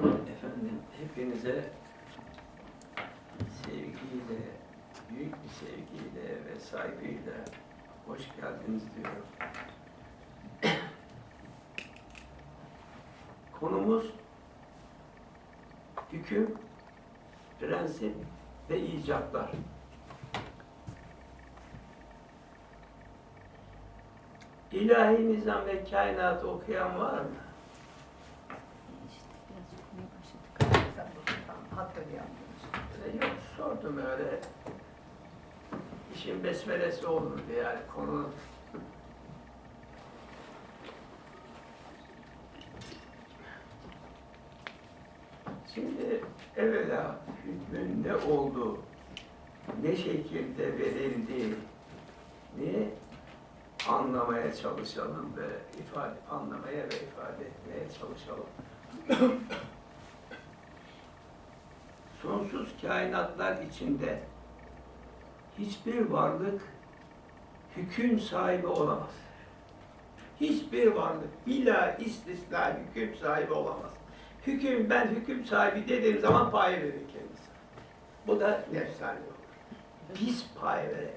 Efendim hepinize sevgiyle, büyük bir sevgiyle ve saygıyla hoş geldiniz diyorum. Konumuz hüküm, prensip ve icatlar. İlahi nizam ve kainatı okuyan var mı? Hatırlayamıyorum. Ee, Yok sordum öyle. İşin besmelesi olurdu yani konu. Şimdi evvela hükmün ne olduğu, ne şekilde verildiği, ne anlamaya çalışalım ve ifade anlamaya ve ifade etmeye çalışalım. Sonsuz kainatlar içinde hiçbir varlık hüküm sahibi olamaz. Hiçbir varlık bila istisna hüküm sahibi olamaz. Hüküm, ben hüküm sahibi dediğim zaman pay verir kendisi. Bu da nefsani olur. Biz pay verebiliriz.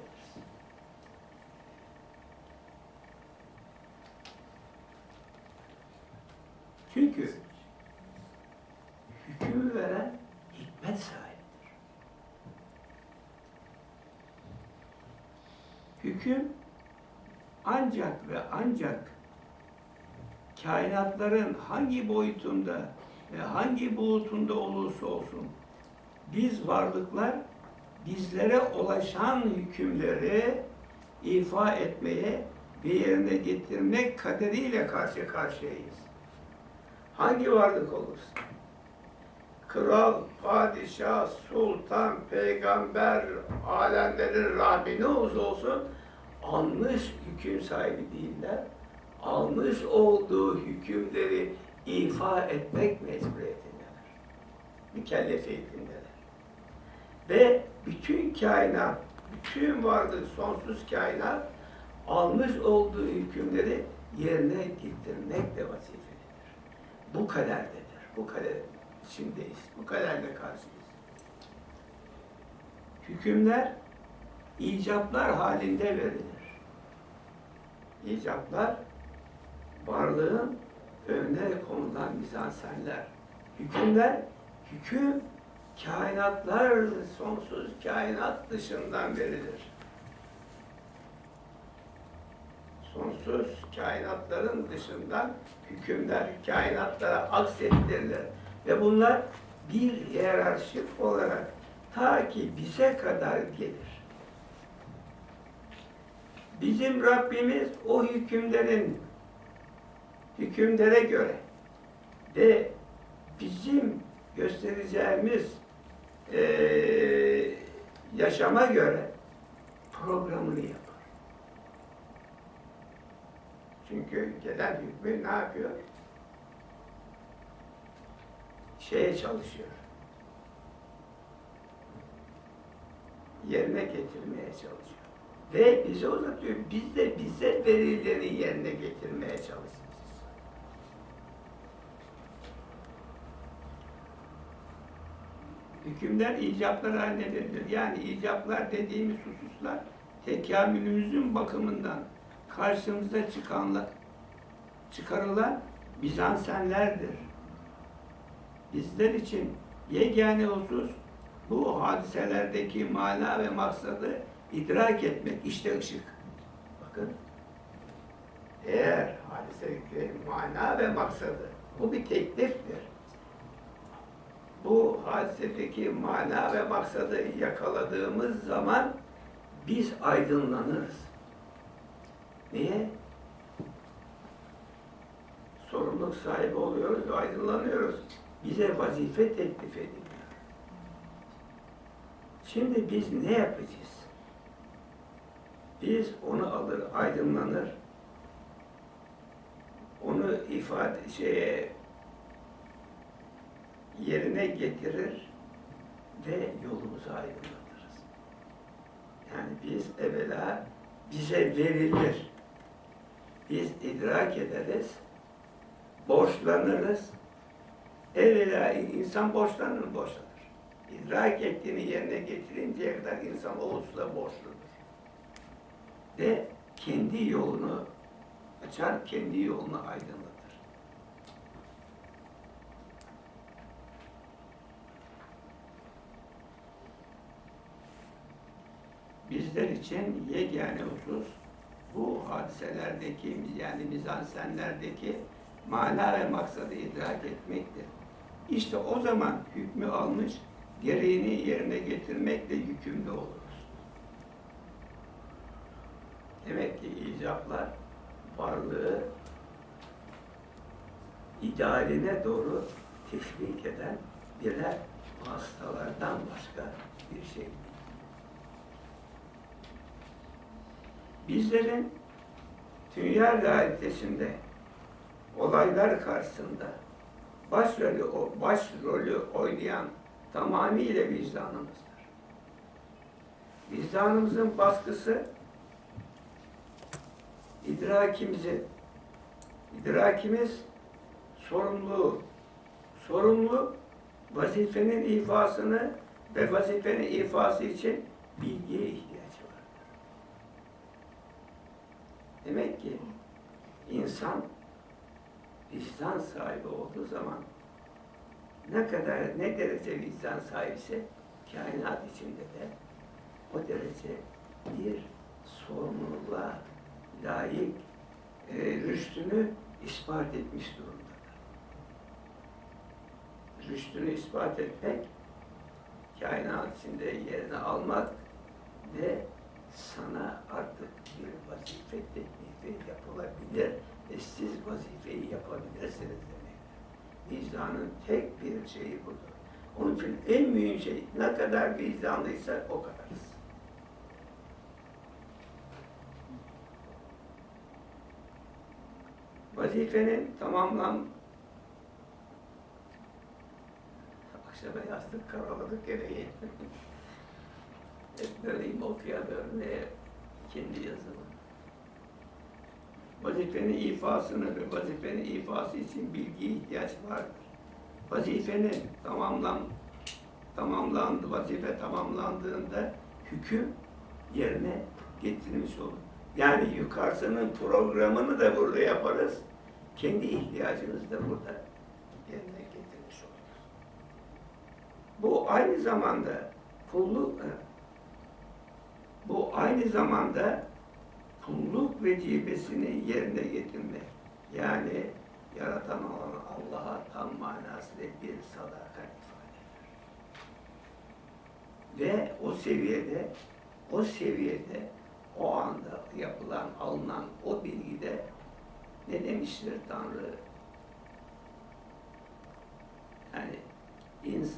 Çünkü hükmü veren hikmet sahibidir. Hüküm ancak ve ancak kainatların hangi boyutunda ve hangi bulutunda olursa olsun biz varlıklar bizlere ulaşan hükümleri ifa etmeye ve yerine getirmek kaderiyle karşı karşıyayız. Hangi varlık olursa kral, padişah, sultan, peygamber, alemlerin Rabbi ne olursa olsun almış hüküm sahibi değiller. Almış olduğu hükümleri ifa etmek mecburiyetindeler. Mükellefiyetindeler. Ve bütün kainat, bütün varlık, sonsuz kainat almış olduğu hükümleri yerine getirmekle vazifelidir. Bu kaderdedir. Bu kader içindeyiz. Bu kaderle karşıyız. Hükümler icaplar halinde verilir. İcaplar varlığın önüne konulan mizansenler. Hükümler hüküm kainatlar sonsuz kainat dışından verilir. Sonsuz kainatların dışından hükümler kainatlara aksettirilir. Ve bunlar bir hiyerarşik olarak ta ki bize kadar gelir. Bizim Rabbimiz o hükümlerin hükümlere göre ve bizim göstereceğimiz eee, yaşama göre programını yapar. Çünkü gelen hükmü ne yapıyor? Şeye çalışıyor. Yerine getirmeye çalışıyor. Ve bize uzatıyor. Biz de bize verileni yerine getirmeye çalışacağız. Hükümler icaplar haline verilir. Yani icaplar dediğimiz hususlar tekamülümüzün bakımından karşımıza çıkanlar, çıkarılan Bizansenlerdir. Bizler için yegane husus bu hadiselerdeki mana ve maksadı idrak etmek. İşte ışık. Bakın. Eğer hadisedeki mana ve maksadı bu bir tekliftir. Bu hadisedeki mana ve maksadı yakaladığımız zaman biz aydınlanırız. Niye? Sorumluluk sahibi oluyoruz ve aydınlanıyoruz. Bize vazife teklif ediliyor. Şimdi biz ne yapacağız? Biz onu alır, aydınlanır. Onu ifade şeye yerine getirir ve yolumuzu aydınlatırız. Yani biz evvela bize verilir. Biz idrak ederiz, borçlanırız Evvela insan borçlanır borçlanır. İdrak ettiğini yerine getirinceye kadar insan o hususta borçludur. Ve kendi yolunu açar, kendi yolunu aydınlatır. Bizler için yegane husus bu hadiselerdeki yani mizansenlerdeki mana ve maksadı idrak etmektir. İşte o zaman hükmü almış, gereğini yerine getirmekle yükümlü oluruz. Demek ki icaplar varlığı idealine doğru teşvik eden birer vasıtalardan başka bir şey değil. Bizlerin dünya realitesinde olaylar karşısında başrolü, o başrolü oynayan tamamıyla vicdanımızdır. Vicdanımızın baskısı idrakimizi, idrakimiz sorumluluğu, sorumlu vazifenin ifasını ve vazifenin ifası için bilgiye ihtiyacı var. Demek ki insan vicdan sahibi olduğu zaman ne kadar ne derece vicdan sahipse kainat içinde de o derece bir sorumluluğa layık e, rüştünü ispat etmiş durumdadır. Rüştünü ispat etmek, kainat içinde yerini almak ve sana artık bir vazife teklifi yapılabilir ve siz vazifeyi yapabilirsiniz demek. Vicdanın tek bir şeyi budur. Onun için en mühim şey ne kadar vicdanlıysak o kadarız. Vazifenin tamamlan akşama yastık karaladık gereği. Hep böyleyim okuyamıyorum ve kendi yazımı. Vazifenin ifasını ve vazifenin ifası için bilgiye ihtiyaç vardır. Vazifenin tamamlan, tamamlandı, vazife tamamlandığında hüküm yerine getirilmiş olur. Yani yukarısının programını da burada yaparız. Kendi ihtiyacımızı da burada yerine getirmiş oluruz. Bu aynı zamanda kulluk, bu aynı zamanda kulluk vecibesini yerine getirmek. Yani yaratan olan Allah'a tam manasıyla bir sadakat ifade. Ve o seviyede, o seviyede, o anda yapılan, alınan o bilgide ne demiştir Tanrı? Yani ins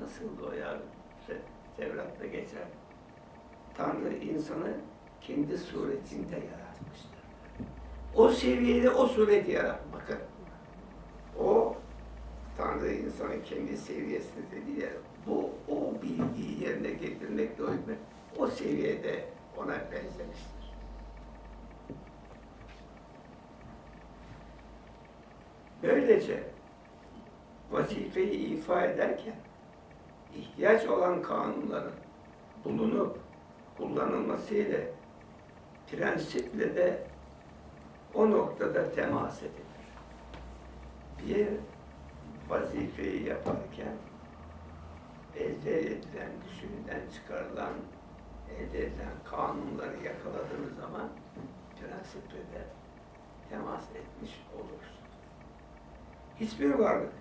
nasıl o ya? Tevrat'ta geçer. Tanrı insanı kendi suretinde yaratmıştır. O seviyede o sureti yarat. Bakın. O Tanrı insanı kendi seviyesinde dedi ya. Bu o bilgiyi yerine getirmekle uygun. O seviyede ona benzemiştir. Böylece vazifeyi ifa ederken ihtiyaç olan kanunların bulunup kullanılmasıyla prensiple de o noktada temas edilir. Bir vazifeyi yaparken elde edilen, düşünülen, çıkarılan, elde edilen kanunları yakaladığınız zaman prensiple de temas etmiş olursunuz. Hiçbir varlık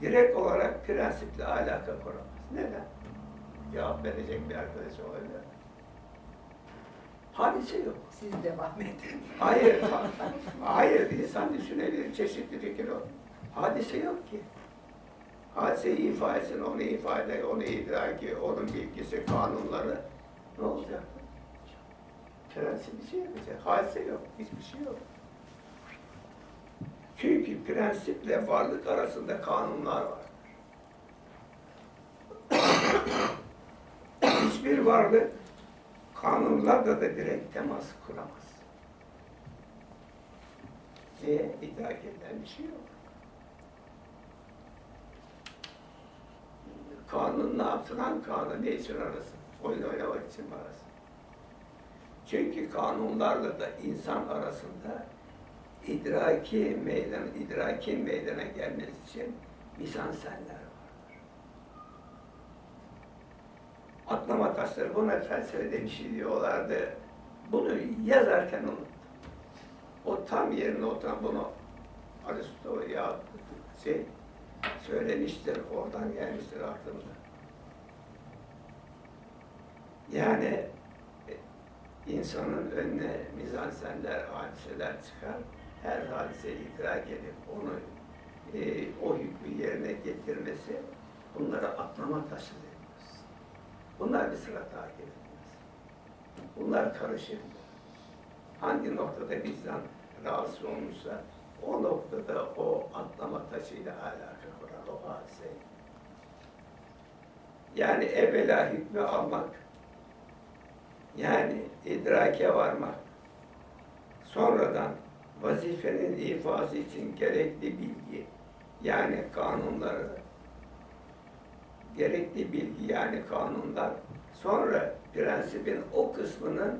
direkt olarak prensiple alaka kuramaz. Neden? Cevap verecek bir arkadaş olabilir. Hadise yok. Siz devam edin. Hayır, ha- hayır insan düşünebilir, çeşitli fikir o. Hadise yok ki. Hadiseyi ifa etsin, onu ifade, onu idraki, onun bilgisi, kanunları ne olacak? Şey yapacak. Hadise yok, hiçbir şey yok. Çünkü prensiple varlık arasında kanunlar var. Hiçbir varlık kanunlarla da direkt temas kuramaz. Ve idrak edilen bir şey yok. kanun ne yapsın? Hangi kanun ne için arasın? Oyun oynamak için mi arasın? Çünkü kanunlarla da insan arasında idraki meydan, idrakin meydana gelmesi için mizansenler vardır. Atlama taşları buna felsefede bir şey diyorlardı. Bunu yazarken unuttum. O tam yerine oturan bunu Aristo ya şey söylemiştir, oradan gelmiştir aklımda. Yani e, insanın önüne mizansenler, hadiseler çıkar. Her hadiseyi idrak edip onu e, o hükmü yerine getirmesi bunlara atlama taşı deniyoruz. Bunlar bir sıra takip etmez. Bunlar karışır. Hangi noktada bizden rahatsız olmuşsa o noktada o atlama taşıyla alaka kuran o hadise. Yani evvela hükmü almak, yani idrake varmak, sonradan vazifenin ifası için gerekli bilgi, yani kanunları, gerekli bilgi yani kanunlar, sonra prensibin o kısmının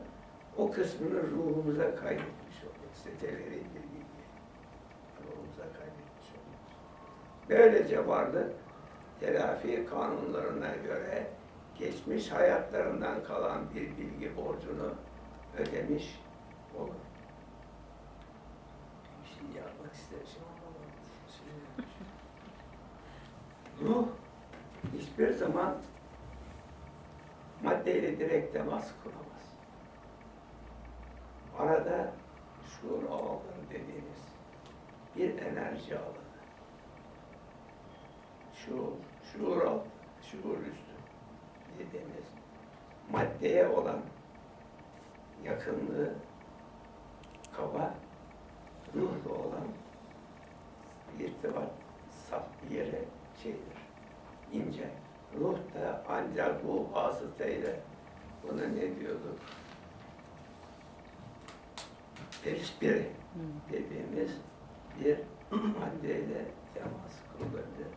o kısmını ruhumuza kaydetmiş olduk. Tevhid bilgi ruhumuza kaydetmiş olduk. Böylece varlık telafi kanunlarına göre geçmiş hayatlarından kalan bir bilgi borcunu ödemiş olur. Şimdi yapmak istemişim ama Ruh hiçbir zaman maddeyle direkt temas kuramaz. Arada şuur alanları dediğimiz bir enerji alanı. Şuur, şuur alt, şuur üstü dediğimiz maddeye olan yakınlığı kaba, ruhla olan irtibat saf yere şeydir, ince. Ruh da ancak bu vasıtayla buna ne diyorduk? Hiçbir dediğimiz bir maddeyle temas kurulabilir.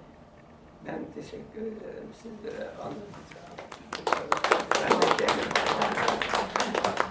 Ben teşekkür ederim sizlere anlatacağım. Ben de kendim